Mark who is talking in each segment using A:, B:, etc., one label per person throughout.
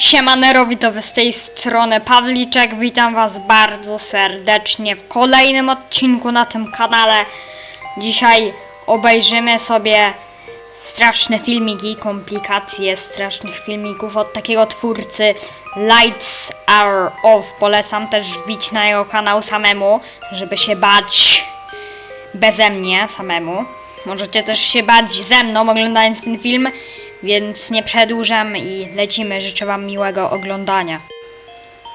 A: Siemanero, witowy z tej strony Pawliczek, witam was bardzo serdecznie w kolejnym odcinku na tym kanale. Dzisiaj obejrzymy sobie straszne filmiki, komplikacje strasznych filmików od takiego twórcy Lights Are Off. Polecam też wbić na jego kanał samemu, żeby się bać beze mnie samemu. Możecie też się bać ze mną oglądając ten film, więc nie przedłużam i lecimy. Życzę Wam miłego oglądania.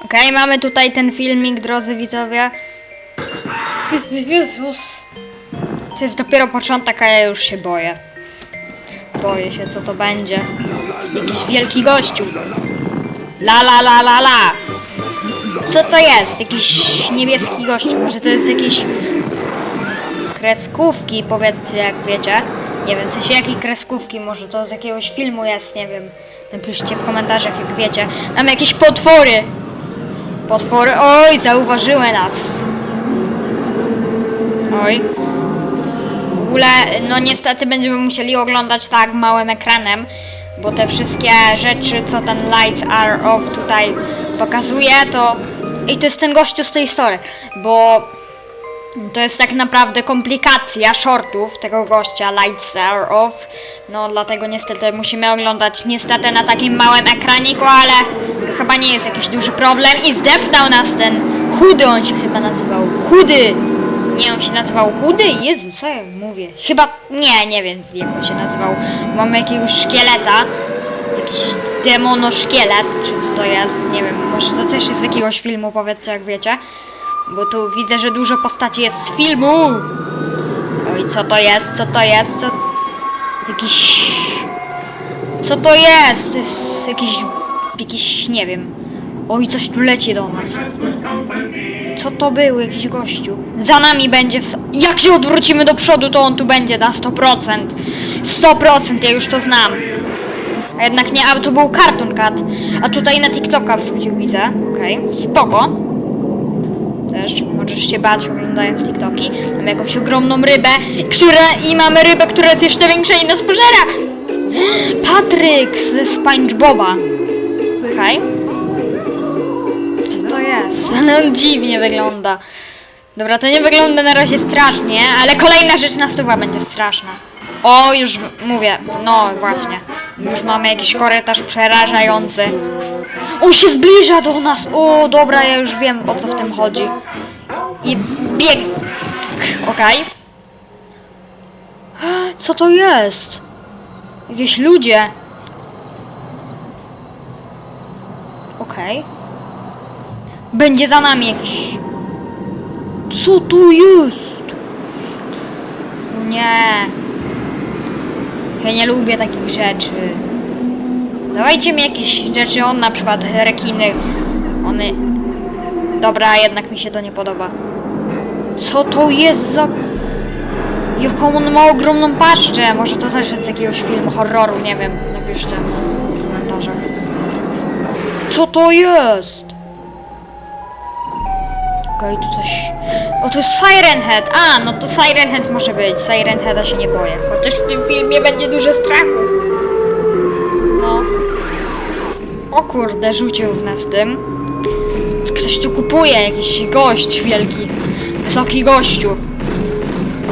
A: Okej, mamy tutaj ten filmik, drodzy widzowie. Jezus! To jest dopiero początek, a ja już się boję. Boję się, co to będzie. Jakiś wielki gościu. La la la la la! Co to jest? Jakiś niebieski gościu. Może to jest jakiś kreskówki, powiedzcie jak wiecie. Nie wiem, w sensie jakiej kreskówki, może to z jakiegoś filmu jest, nie wiem. Napiszcie w komentarzach jak wiecie. Mamy jakieś potwory. Potwory, oj, zauważyły nas. Oj. W ogóle, no niestety będziemy musieli oglądać tak małym ekranem, bo te wszystkie rzeczy, co ten Lights Are Off tutaj pokazuje, to... I to jest ten gościu z tej story, bo to jest tak naprawdę komplikacja shortów tego gościa Lights Are Off. No dlatego niestety musimy oglądać niestety na takim małym ekraniku, ale chyba nie jest jakiś duży problem. I zdeptał nas ten chudy, on się chyba nazywał. Chudy! Nie, on się nazywał Chudy? Jezu, co ja mówię? Chyba, nie, nie wiem jak on się nazywał. Mamy jakiegoś szkieleta. Jakiś demonoszkielet, czy co to jest, nie wiem, może to też jest z jakiegoś filmu, powiedzcie jak wiecie. Bo tu widzę, że dużo postaci jest z filmu. Oj, co to jest? Co to jest? Co... Jakiś... Co to jest? To jest jakiś... Jakiś... nie wiem. Oj, coś tu leci do nas. Co to był? Jakiś gościu. Za nami będzie... W... Jak się odwrócimy do przodu, to on tu będzie na 100%. 100%, ja już to znam. A jednak nie, a to był Cartoon Cat. A tutaj na TikToka wrzucił, widzę. Okej, spoko też. Możesz się bać oglądając TikToki. Mamy jakąś ogromną rybę, która... i mamy rybę, która jest jeszcze większa i nas pożera! Patryk ze SpongeBoba. Okej. Co to jest? Ale on dziwnie wygląda. Dobra, to nie wygląda na razie strasznie, ale kolejna rzecz na będzie straszna. O, już mówię, no właśnie. Już mamy jakiś korytarz przerażający. On się zbliża do nas! O, dobra, ja już wiem o co w tym chodzi. I bieg... Okej. Co to jest? Jakieś ludzie. Okej. Będzie za nami jakiś... Co tu jest? Nie. Ja nie lubię takich rzeczy. Dawajcie mi jakieś rzeczy, on na przykład rekiny. One... Dobra, jednak mi się to nie podoba. Co to jest za... Jaką on ma ogromną paszczę? Może to też jest z jakiegoś filmu horroru, nie wiem. Napiszcie w komentarzach. Co to jest? Okej, tu coś... O, jest Siren Head! A, no to Siren Head może być. Siren Heada się nie boję. Chociaż w tym filmie będzie dużo strachu. No. O kurde, rzucił w nas tym. Ktoś tu kupuje, jakiś gość wielki. Wysoki gościu.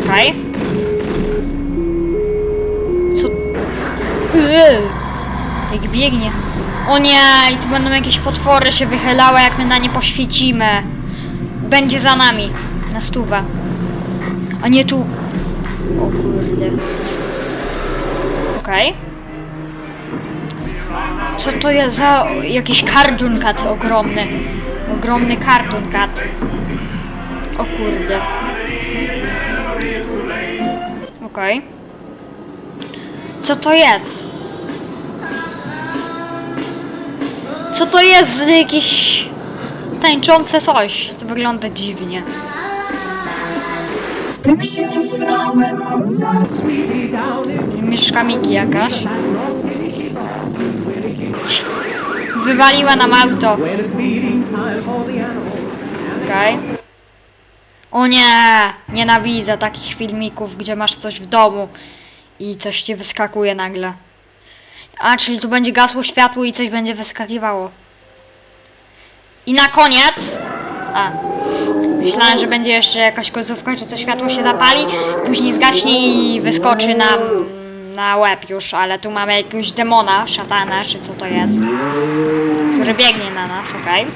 A: Okej. Co? Yy. Jak biegnie. O nie, i tu będą jakieś potwory się wychylały, jak my na nie poświecimy. Będzie za nami. Na stówę. A nie tu. O kurde. Okej. Co to jest za jakiś cartoon ogromny? Ogromny cartoon. O kurde. Okej. Co to jest? Co to jest za jakieś tańczące coś? To wygląda dziwnie. Mieszka Miki jakaś. Wywaliła nam auto. Okej. O nie! Nienawidzę takich filmików, gdzie masz coś w domu i coś ci wyskakuje nagle. A, czyli tu będzie gasło światło i coś będzie wyskakiwało. I na koniec... A. Myślałem, że będzie jeszcze jakaś końcówka, że to światło się zapali, później zgaśnie i wyskoczy nam na łeb już, ale tu mamy jakiegoś demona, szatana, czy co to jest, który biegnie na nas, okej.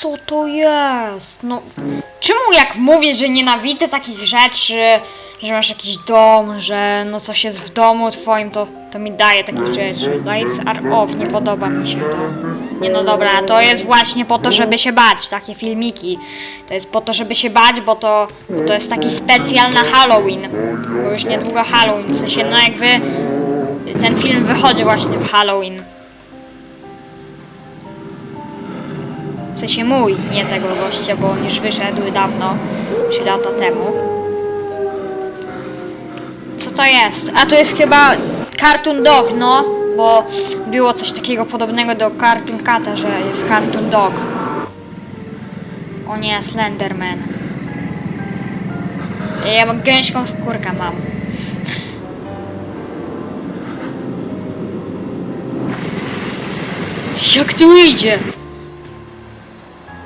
A: Co to jest? No, czemu jak mówię, że nienawidzę takich rzeczy, że masz jakiś dom, że no coś jest w domu twoim, to, to mi daje takich rzeczy. Lights are off, nie podoba mi się to. Nie no dobra, to jest właśnie po to, żeby się bać, takie filmiki. To jest po to, żeby się bać, bo to, bo to jest taki specjal na Halloween. Bo już niedługo Halloween, w sensie no jak wy, ten film wychodzi właśnie w Halloween. W sensie mój, nie tego gościa, bo on już wyszedł dawno, 3 lata temu. Co to jest? A to jest chyba Cartoon Dog, no, bo było coś takiego podobnego do Cartoon Cata, że jest Cartoon Dog. O nie, Slenderman. Ja mam gęśką skórkę mam. Jak tu idzie?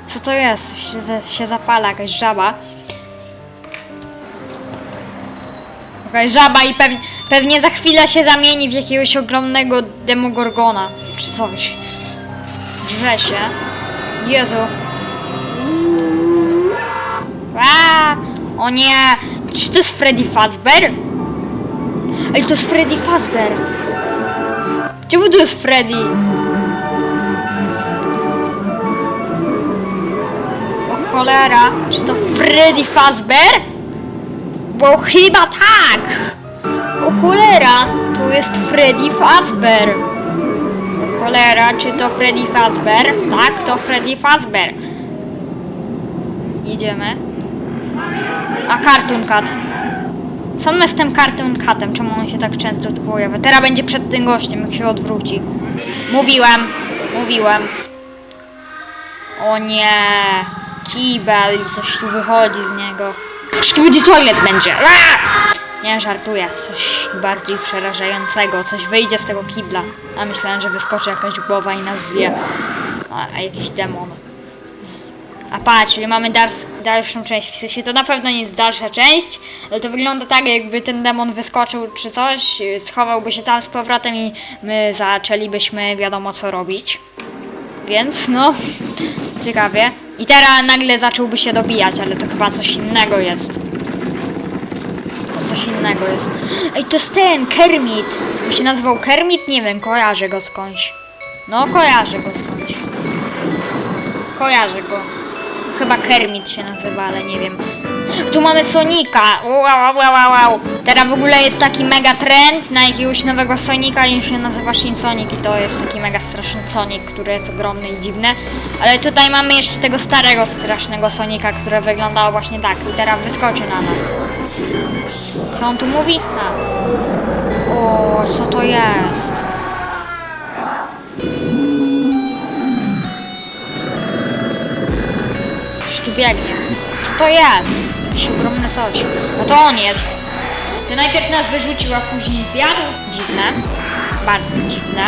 A: Co to jest? Się, się zapala jakaś żaba. Jakaś żaba i pewnie, pewnie za chwilę się zamieni w jakiegoś ogromnego demogorgona. Czy coś. Drze się. Jezu. A, o nie! Czy to jest Freddy Fazbear? Ej, to jest Freddy Fazbear. Czemu to jest Freddy? O cholera, czy to Freddy Fazbear? Bo chyba tak! O cholera, tu jest Freddy Fazbear. Cholera, czy to Freddy Fazbear? Tak, to Freddy Fazbear. Idziemy. A Cartoon Cat. Co my z tym Cartoon Catem? Czemu on się tak często tu pojawia? Teraz będzie przed tym gościem, jak się odwróci. Mówiłem, mówiłem. O nie, kibel i coś tu wychodzi z niego. Szkibidi toilet będzie. Aaa! Nie, żartuję. Coś bardziej przerażającego. Coś wyjdzie z tego kibla. A myślałem, że wyskoczy jakaś głowa i nas zje. A, a jakiś demon. A patrz, czyli mamy dalszą część. W sensie to na pewno nie jest dalsza część, ale to wygląda tak, jakby ten demon wyskoczył czy coś, schowałby się tam z powrotem i my zaczęlibyśmy wiadomo co robić. Więc no, ciekawie. I teraz nagle zacząłby się dobijać, ale to chyba coś innego jest. Coś innego jest. Ej, to jest ten, Kermit. On się nazywał Kermit? Nie wiem, kojarzę go skądś. No, kojarzę go skądś. Kojarzę go. Chyba Kermit się nazywa, ale nie wiem. Tu mamy Sonika. Wow, wow, wow, wow. Teraz w ogóle jest taki mega trend na jakiegoś nowego Sonika i się nazywa Shin Sonic i to jest taki mega straszny Sonic, który jest ogromny i dziwny. Ale tutaj mamy jeszcze tego starego strasznego Sonika, które wyglądało właśnie tak i teraz wyskoczy na nas. Co on tu mówi? A. O, co to jest? Coś tu biegnie. Co to jest? Jakiś ogromny coś. No to on jest. Ty najpierw nas wyrzucił, a później zjadł? Dziwne. Bardzo dziwne.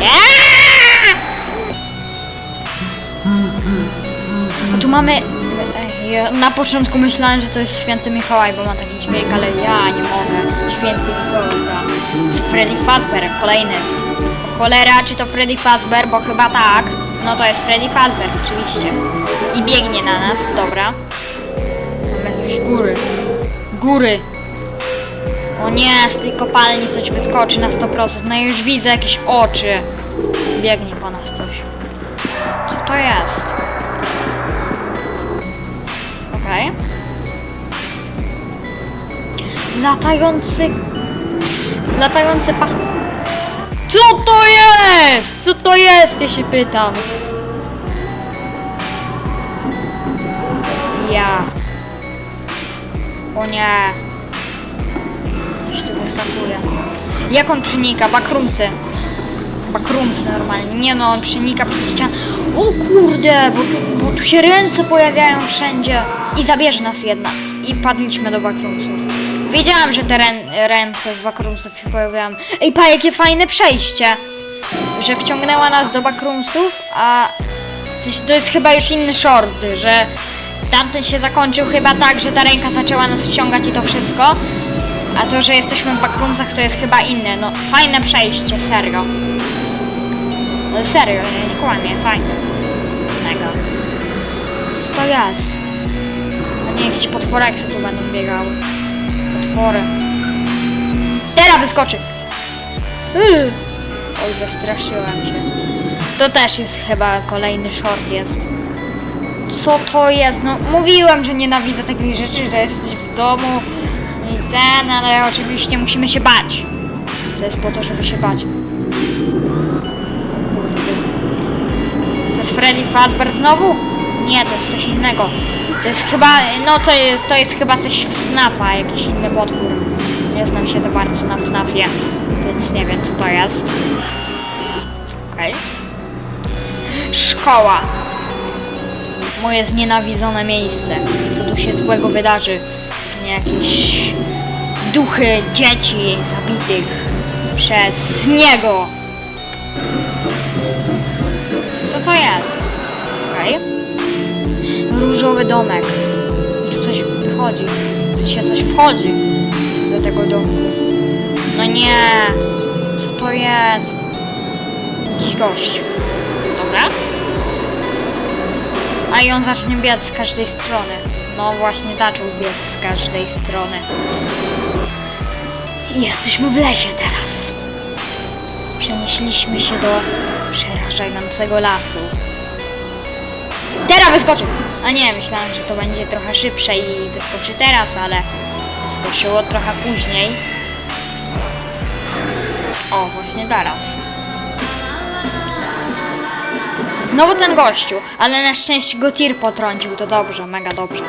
A: Eee! A tu mamy... Ja na początku myślałem, że to jest święty Mikołaj, bo ma taki dźwięk, ale ja nie mogę. Święty Mikołaj. To jest Freddy Fazbear, kolejny. Cholera, czy to Freddy Fazbear, bo chyba tak. No to jest Freddy Fazbear, oczywiście. I biegnie na nas, dobra. Jakieś góry. Góry. O nie, z tej kopalni coś wyskoczy na 100%. No i już widzę jakieś oczy. Biegnie po nas coś. Co to jest? Okej. Latający... Latający pach... Co to jest? Co to jest? Ja się pytam. Ja. O nie. Coś tu wyskakuje. Jak on przenika? Bakrumsy. Bakrumsy normalnie. Nie no, on przenika przez ścianę. O kurde, bo tu, bo tu się ręce pojawiają wszędzie. I zabierze nas jedna. I padliśmy do bakrumsów. Wiedziałam, że te rę- ręce z backroomsów się pojawiają. Ej, pa, jakie fajne przejście! Że wciągnęła nas do backroomsów, a to jest chyba już inny short, że tamten się zakończył chyba tak, że ta ręka zaczęła nas wciągać i to wszystko. A to, że jesteśmy w backroomsach to jest chyba inne. No, fajne przejście, serio. No serio, nie, kłamie, fajne. Mega. Co to jest? A nie, jakieś potworeksy tu będą biegały. Potwory. Teraz wyskoczy! Yy. Oj, wystraszyłam się. To też jest chyba kolejny short jest. Co to jest? No mówiłem, że nienawidzę takich rzeczy, że jesteś w domu i ten, ale oczywiście musimy się bać. To jest po to, żeby się bać. To jest Freddy Fazbear znowu? Nie, to jest coś innego. To jest chyba, no to jest, to jest chyba coś w FNAFa, jakiś inny potwór. Nie znam się to bardzo na FNAFie, więc nie wiem co to jest. Okej. Szkoła. Moje znienawidzone miejsce. Co tu się złego wydarzy? Jakieś duchy dzieci zabitych przez niego. Co to jest? Okej. Różowy domek. I tu coś wychodzi. Tu się coś wchodzi do tego domku. No nie. Co to jest? Jakiś gość. A i on zacznie biec z każdej strony. No właśnie zaczął biec z każdej strony. Jesteśmy w lesie teraz. Przenieśliśmy się do przerażającego lasu. Teraz wyskoczy! A nie, myślałam, że to będzie trochę szybsze i wyskoczy teraz, ale wyskoczyło trochę później. O, właśnie teraz. Znowu ten gościu, ale na szczęście go tir potrącił, to dobrze, mega dobrze.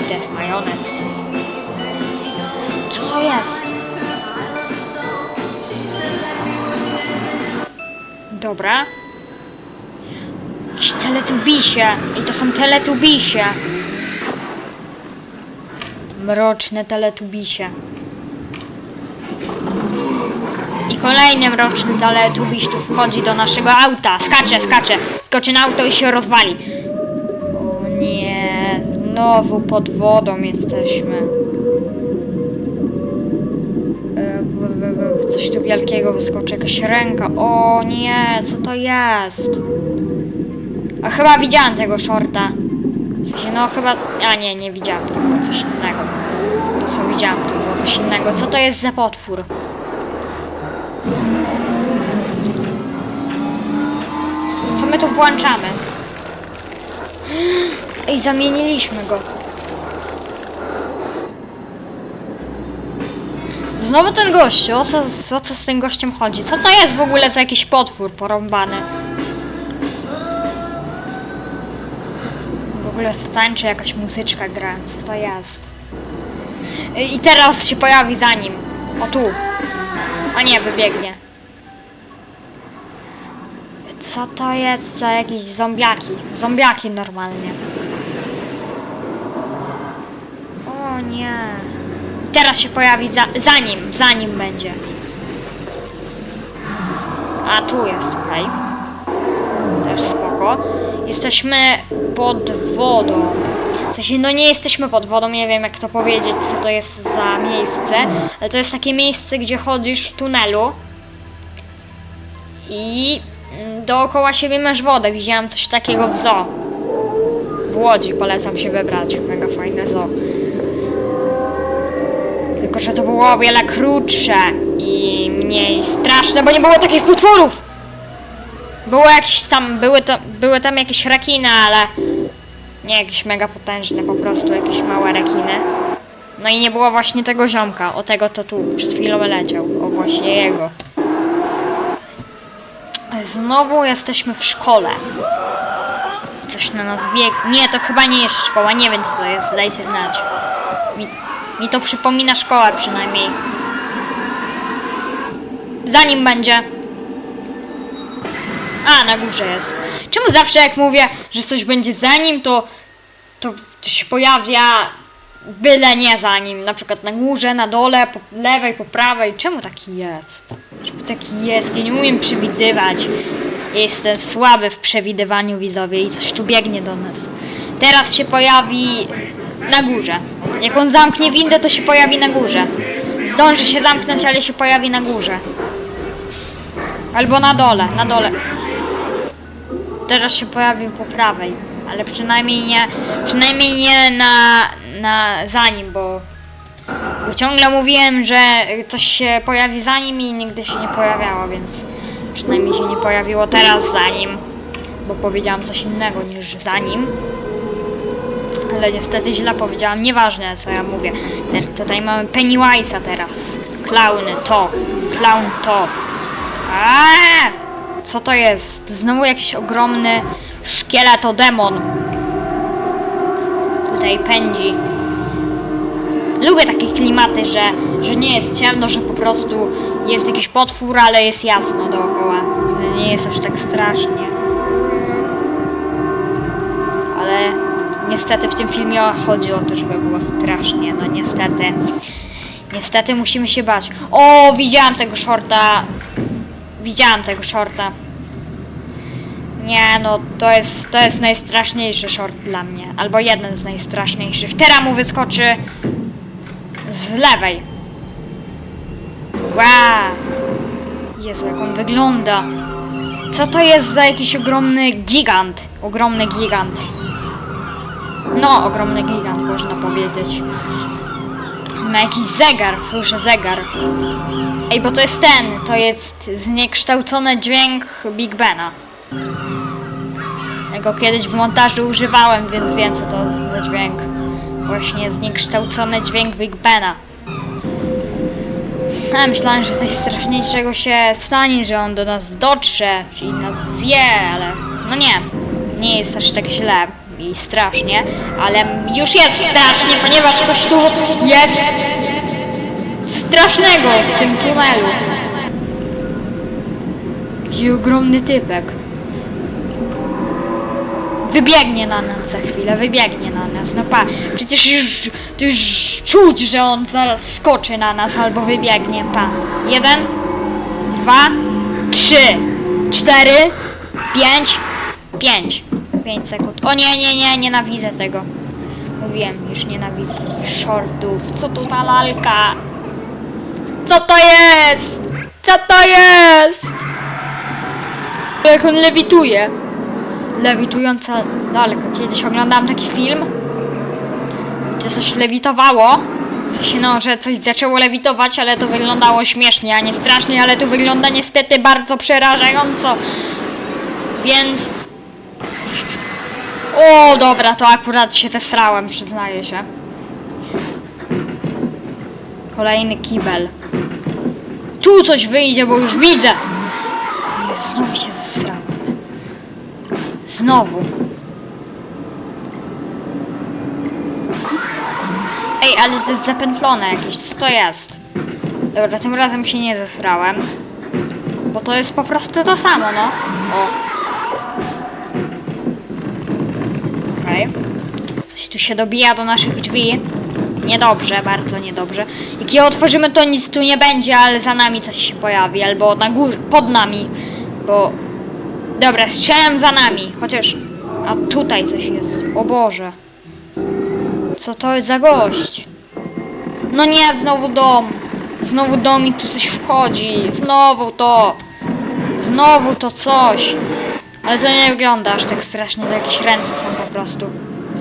A: I to jest majonez. Co to jest? Dobra. Jakieś teletubisie. I to są teletubisie. Mroczne teletubisie. I kolejny mroczny teletubiś tu wchodzi do naszego auta. Skacze, skacze. Skoczy na auto i się rozwali. O nie. Znowu pod wodą jesteśmy. E, Coś tu wielkiego wyskoczy, jakaś ręka. O nie, co to jest? A chyba widziałam tego shorta. No chyba... A nie, nie widziałam, to było coś innego. To co widziałam, to było coś innego. Co to jest za potwór? My tu włączamy? Ej, zamieniliśmy go. Znowu ten gościu, o co, o co z tym gościem chodzi? Co to jest w ogóle za jakiś potwór porąbany? W ogóle tańczy jakaś muzyczka gra, co to jest? I teraz się pojawi za nim. O tu. A nie, wybiegnie. Co to jest za jakieś zombiaki? Zombiaki normalnie. O nie. Teraz się pojawi za, za nim, za nim będzie. A tu jest, okej. Też spoko. Jesteśmy pod wodą. W sensie, no nie jesteśmy pod wodą, nie wiem jak to powiedzieć, co to jest za miejsce, ale to jest takie miejsce, gdzie chodzisz w tunelu i dookoła siebie masz wodę. Widziałam coś takiego w zoo. W Łodzi polecam się wybrać, mega fajne zoo. Tylko, że to było o wiele krótsze i mniej straszne, bo nie było takich potworów! Było jakieś tam, były, to, były tam jakieś rekiny, ale nie jakieś mega potężne, po prostu jakieś małe rekiny. No i nie było właśnie tego ziomka, o tego to tu przed chwilą leciał, o właśnie jego. Znowu jesteśmy w szkole. Coś na nas bieg... Nie, to chyba nie jest szkoła, nie wiem co to jest, dajcie znać. Mi, mi to przypomina szkołę przynajmniej. Za nim będzie. A, na górze jest. Czemu zawsze jak mówię, że coś będzie za nim, to, to, to się pojawia byle nie za nim, na przykład na górze, na dole, po lewej, po prawej. Czemu taki jest? Taki jest? Ja nie umiem przewidywać. Jestem słaby w przewidywaniu widzowie i coś tu biegnie do nas. Teraz się pojawi na górze. Jak on zamknie windę, to się pojawi na górze. Zdąży się zamknąć, ale się pojawi na górze. Albo na dole, na dole. Teraz się pojawił po prawej, ale przynajmniej nie, przynajmniej nie na, na za nim, bo ciągle mówiłem, że coś się pojawi za nim i nigdy się nie pojawiało, więc przynajmniej się nie pojawiło teraz za nim, bo powiedziałam coś innego niż za nim. Ale niestety źle powiedziałam, nieważne co ja mówię. Te, tutaj mamy Pennywise'a teraz. Klauny to, clown to. Aaaa! Co to jest? Znowu jakiś ogromny szkieletodemon. Tutaj pędzi. Lubię takie klimaty, że, że nie jest ciemno, że po prostu jest jakiś potwór, ale jest jasno dookoła. Nie jest aż tak strasznie. Ale niestety w tym filmie chodzi o to, żeby było strasznie. No niestety. Niestety musimy się bać. O, widziałam tego shorta. Widziałam tego shorta. Nie, no to jest, to jest najstraszniejszy short dla mnie. Albo jeden z najstraszniejszych. Teraz mu wyskoczy z lewej. Wow. Jezu, jak on wygląda. Co to jest za jakiś ogromny gigant? Ogromny gigant. No, ogromny gigant, można powiedzieć. Ma jakiś zegar, słyszę zegar. Ej, bo to jest ten, to jest zniekształcony dźwięk Big Bena. Ja go kiedyś w montażu używałem, więc wiem co to za dźwięk. Właśnie zniekształcony dźwięk Big Bena. Ja myślałem, że coś straszniejszego się stanie, że on do nas dotrze, czyli nas zje, ale no nie. Nie jest aż tak źle i strasznie, ale już jest strasznie, ponieważ coś tu jest strasznego w tym tunelu. Jaki ogromny typek. Wybiegnie na nas za chwilę, wybiegnie na nas. No pa, przecież już, to już czuć, że on zaraz skoczy na nas albo wybiegnie. Pa. Jeden, dwa, trzy, cztery, pięć, pięć. Pięć sekund. O nie, nie, nie, nienawidzę tego. Mówiłem, już nienawidzę tych shortów. Co to ta lalka? Co to jest? Co to jest? Jak on lewituje. Lewitująca lalka. Kiedyś oglądałam taki film, gdzie coś lewitowało. Coś, no, że coś zaczęło lewitować, ale to wyglądało śmiesznie, a nie strasznie, ale to wygląda niestety bardzo przerażająco. Więc... O, dobra, to akurat się zesrałem, przyznaję się. Kolejny kibel. Tu coś wyjdzie, bo już widzę. Znowu się. Znowu. Ej, ale to jest zapętlone jakieś. Co to jest? Dobra, tym razem się nie zesrałem. Bo to jest po prostu to samo, no. O. Okej. Coś tu się dobija do naszych drzwi. Niedobrze, bardzo niedobrze. Jak je otworzymy, to nic tu nie będzie, ale za nami coś się pojawi. Albo na górze, pod nami. Bo... Dobra, strzelam za nami. Chociaż... A tutaj coś jest. O Boże. Co to jest za gość? No nie, znowu dom. Znowu dom i tu coś wchodzi. Znowu to. Znowu to coś. Ale to nie wygląda aż tak strasznie. To jakieś ręce są po prostu.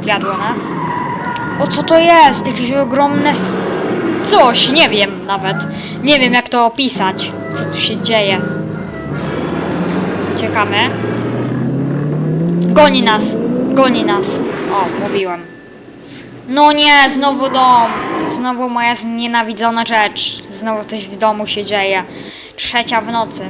A: Zjadło nas. O co to jest? Jakieś ogromne... Coś, nie wiem nawet. Nie wiem jak to opisać. Co tu się dzieje. Uciekamy. Goni nas. Goni nas. O, mówiłem. No nie, znowu dom. Znowu moja znienawidzona rzecz. Znowu coś w domu się dzieje. Trzecia w nocy.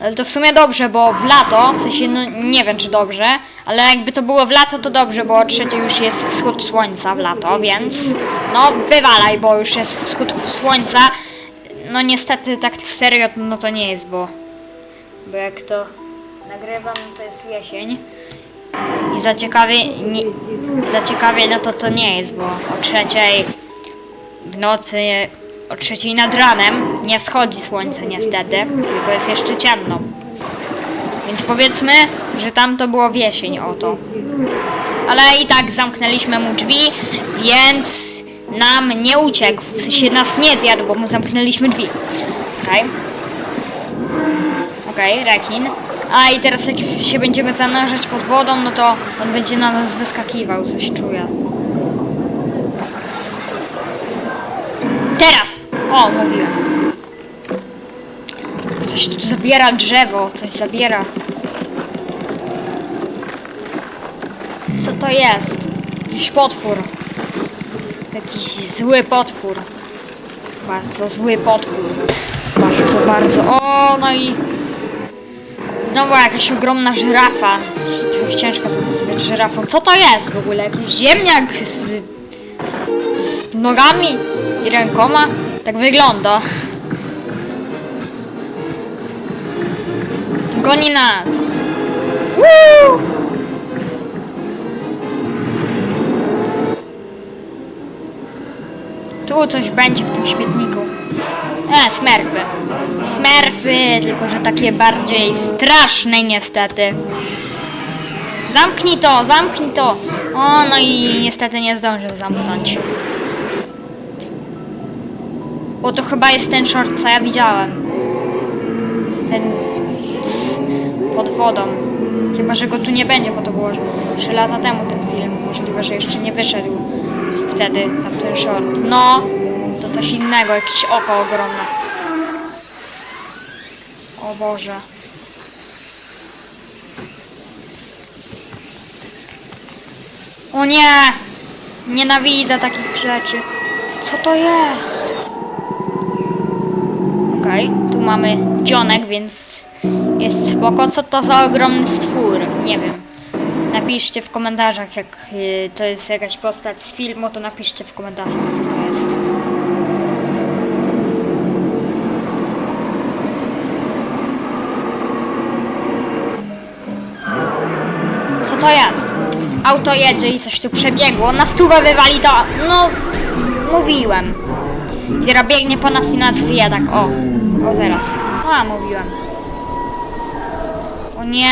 A: Ale to w sumie dobrze, bo w lato, w sensie no nie wiem czy dobrze, ale jakby to było w lato to dobrze, bo o trzeciej już jest wschód słońca w lato, więc no wywalaj, bo już jest wschód słońca. No niestety tak serio no to nie jest, bo bo jak to nagrywam to jest jesień. I za ciekawie, nie, za ciekawie no to to nie jest, bo o trzeciej w nocy, o trzeciej nad ranem nie wschodzi słońce niestety, tylko jest jeszcze ciemno. Więc powiedzmy, że tam to było wiesień oto. Ale i tak zamknęliśmy mu drzwi, więc nam nie uciekł. W sensie nas nie zjadł, bo mu zamknęliśmy drzwi. Okej. Okej, rekin. A i teraz jak się będziemy zanurzać pod wodą, no to on będzie na nas wyskakiwał, coś czuję. Teraz! O, mówiłem. Coś tu zabiera drzewo, coś zabiera. Co to jest? Jakiś potwór. Jakiś zły potwór. Bardzo zły potwór. Bardzo, bardzo. O, no i... Znowu jakaś ogromna żyrafa. Trochę ciężko nazywać żyrafą. Co to jest w ogóle? Jakiś ziemniak z... z nogami i rękoma? Tak wygląda. Goni nas. Woo! Tu coś będzie w tym śmietniku. E, smerfy. Smerfy, tylko że takie bardziej straszne niestety. Zamknij to, zamknij to. O, no i niestety nie zdążył zamknąć. O, to chyba jest ten short, co ja widziałem. Ten pod wodą. Chyba, że go tu nie będzie, bo to było 3 lata temu ten film. Możliwe, że jeszcze nie wyszedł wtedy tamten short. No, to coś innego, jakieś oko ogromne. O Boże. O nie! Nienawidzę takich rzeczy. Co to jest? Okej, tu mamy dzionek, więc jest spoko. Co to za ogromny stwór? Nie wiem. Napiszcie w komentarzach, jak y, to jest jakaś postać z filmu, to napiszcie w komentarzach, co to to jest? Auto jedzie i coś tu przebiegło. Na stówę wywali to. No, mówiłem. Teraz biegnie po nas i nas zje, tak o. O teraz. A, mówiłem. O nie.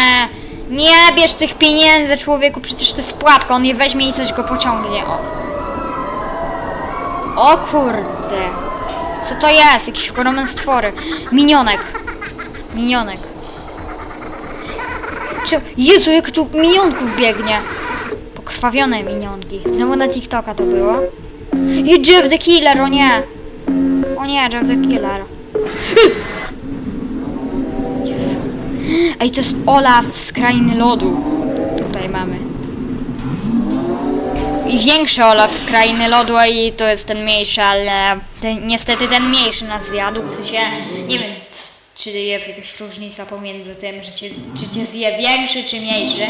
A: Nie bierz tych pieniędzy, człowieku, przecież to jest pułapka. On je weźmie i coś go pociągnie. O. O kurde. Co to jest? Jakieś ogromne stwory. Minionek. Minionek. Czy... Jezu, jak tu minionków biegnie. Pokrwawione minionki. Znowu na TikToka to było. I Jeff the Killer, o nie. O nie, Jeff the Killer. Ej, to jest Olaf z krainy lodu. Tutaj mamy. I większy Olaf z krainy lodu, a i to jest ten mniejszy, ale ten, niestety ten mniejszy nas zjadł. W sensie, nie wiem, czy jest jakaś różnica pomiędzy tym, że cię, czy cię zje większy, czy mniejszy.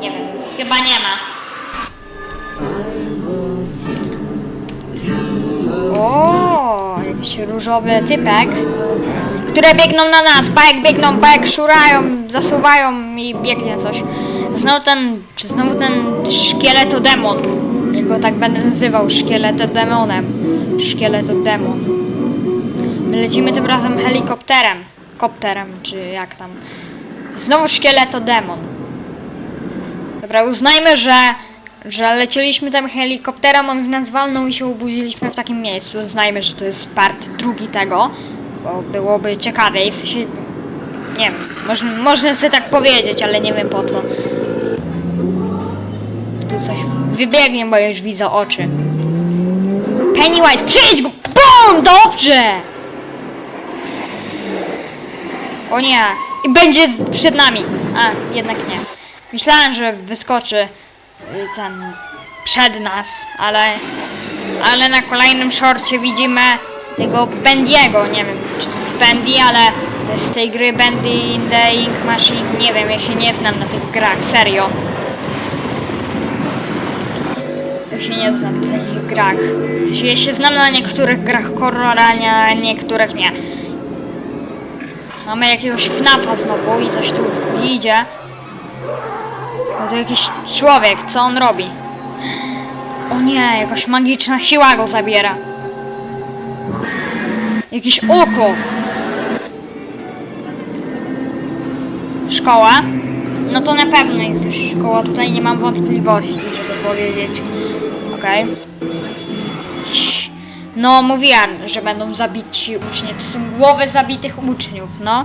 A: Nie wiem, chyba nie ma. O, jakiś różowy typek, które biegną na nas. Pajek biegną, pajek szurają, zasuwają i biegnie coś. Znowu ten, czy znowu ten szkieletodemon. Ja go tak będę nazywał, szkieletodemonem. Szkieletodemon. My lecimy tym razem helikopterem. Kopterem, czy jak tam. Znowu szkieletodemon. Dobra, uznajmy, że, że lecieliśmy tym helikopterem, on w nas walnął i się obudziliśmy w takim miejscu. Uznajmy, że to jest part drugi tego, bo byłoby ciekawiej. W nie wiem, może, można sobie tak powiedzieć, ale nie wiem po co. Tu coś wybiegnie, bo już widzę oczy. Pennywise, przyjdź go! BOOM! Dobrze! O nie! I będzie przed nami! A, jednak nie. Myślałem, że wyskoczy y, ten przed nas, ale ale na kolejnym shorcie widzimy tego Bendiego, nie wiem czy to jest Bendy, ale z tej gry Bendy in the Ink Machine, nie wiem, ja się nie znam na tych grach, serio. Ja się nie znam na takich grach. Ja się znam na niektórych grach horror, a niektórych nie. Mamy jakiegoś FNAFa znowu i coś tu idzie. No to jakiś człowiek, co on robi? O nie, jakaś magiczna siła go zabiera. Jakieś oko. Szkoła? No to na pewno jest już szkoła, tutaj nie mam wątpliwości, żeby powiedzieć. Okej. Jakiś- No, mówiłem, że będą zabici uczniowie. To są głowy zabitych uczniów, no.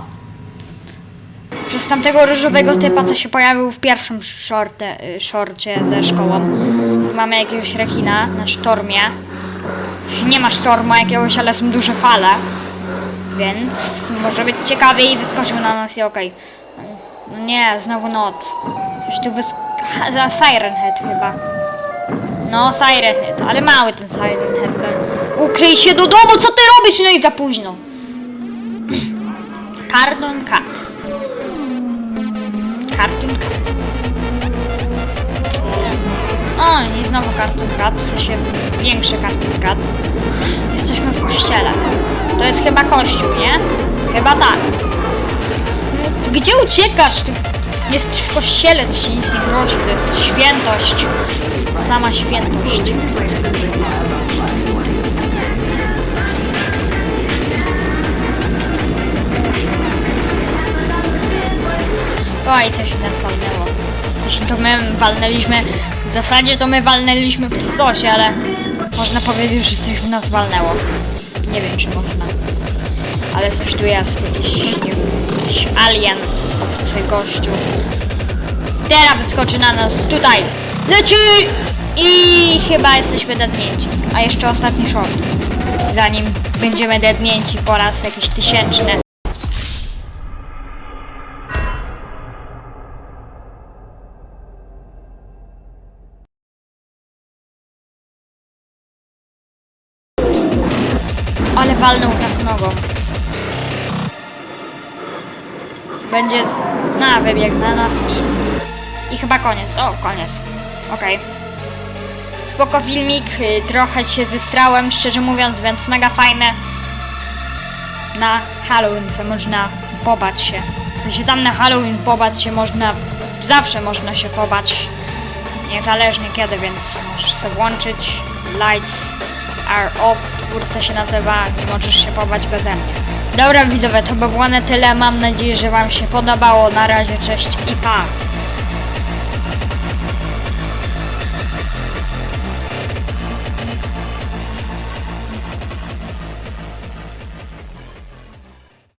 A: Przez tamtego różowego typa, co się pojawił w pierwszym shorte, y, shorcie ze szkołą. Mamy jakiegoś rekina na sztormie. Nie ma sztorma jakiegoś, ale są duże fale. Więc może być ciekawie i wyskoczył na nas i okej. No Nie, znowu not. Coś tu wysk... Siren Head chyba. No, Siren Head, ale mały ten Siren Head. Ukryj się do domu, co ty robisz? No i za późno. Cartoon Cat. Cartoon Cat. O, i znowu Cartoon Cat, w sensie większy Cartoon Cat. Jesteśmy w kościele. To jest chyba kościół, nie? Chyba tak. No, Gdzie uciekasz? Ty jesteś w kościele, to się nic nie grozi, to jest świętość. Sama świętość. Oj, coś nas walnęło. Coś to my walnęliśmy. W zasadzie to my walnęliśmy w coś, ale można powiedzieć, że coś w nas walnęło. Nie wiem, czy można. Ale coś tu jest, jakiś, nie wiem, jakiś alien, obcy gościu. Teraz wyskoczy na nas, tutaj. Leci! I chyba jesteśmy dednięci. A jeszcze ostatni shot. Zanim będziemy dednięci po raz jakiś tysięczny. Walnął tak nogą. Będzie na wybieg na nas i, i chyba koniec. O, koniec. Okej. Spoko filmik, y, trochę się zestrałem, szczerze mówiąc, więc mega fajne. Na Halloween to można pobać się. Sensie tam na Halloween pobać się można, zawsze można się pobać. Niezależnie kiedy, więc możesz to włączyć. Lights are off, twórca się nazywa i możesz się pobać beze mnie. Dobra widzowie, to by było na tyle. Mam nadzieję, że wam się podobało. Na razie, cześć i pa!